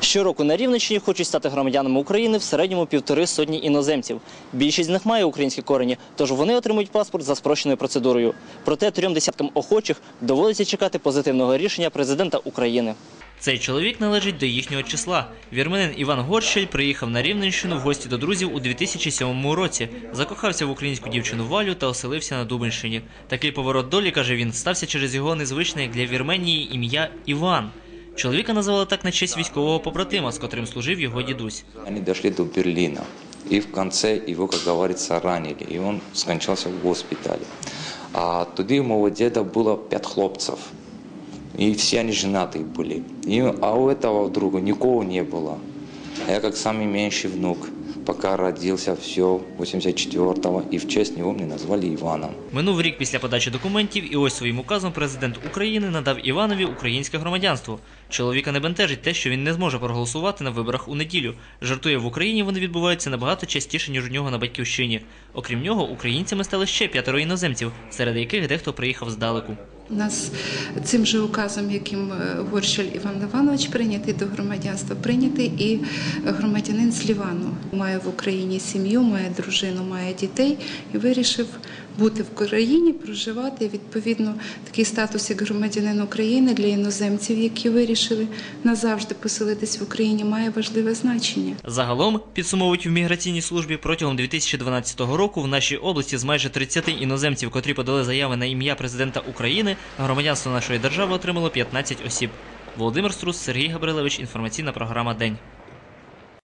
Щороку на Рівненщині хочуть стати громадянами України в середньому півтори сотні іноземців. Більшість з них має українські корені, тож вони отримують паспорт за спрощеною процедурою. Проте трьом десяткам охочих доводиться чекати позитивного рішення президента України. Цей чоловік належить до їхнього числа. Вірменин Іван Горщель приїхав на Рівненщину в гості до друзів у 2007 році. Закохався в українську дівчину Валю та оселився на Дубинщині. Такий поворот долі, каже він, стався через його незвичне для Вірменії ім'я Іван. Чоловіка називали так на честь військового побратима, з котрим служив його дідусь. Они дошли до Берлина. И в конце его, как говорится, ранили. И он скончался в госпитале. А тоді у моего деда было пять хлопцев. И все они женатые были. И, а у этого друга никого не было. А я как самый меньший внук. Пока родился, все, 84-го. И в честь него мне назвали Иваном. Минув рік після подачі документів, і ось своїм указом президент України надав Іванові українське громадянство. Чоловіка не бентежить те, що він не зможе проголосувати на виборах у неділю. Жартує в Україні, вони відбуваються набагато частіше ніж у нього на батьківщині. Окрім нього, українцями стали ще п'ятеро іноземців, серед яких дехто приїхав здалеку. Нас цим же указом, яким е, Горщель Іван Іванович прийнятий до громадянства, прийнятий і громадянин з Лівану. Має в Україні сім'ю, має дружину, має дітей і вирішив бути в країні, проживати. І, Відповідно, такий статус як громадянин України для іноземців, які вирішили назавжди поселитись в Україні, має важливе значення. Загалом, підсумовують в міграційній службі, протягом 2012 року в нашій області з майже 30 іноземців, котрі подали заяви на ім'я президента України, громадянство нашої держави отримало 15 осіб. Володимир Струс, Сергій Габрилевич, інформаційна програма День.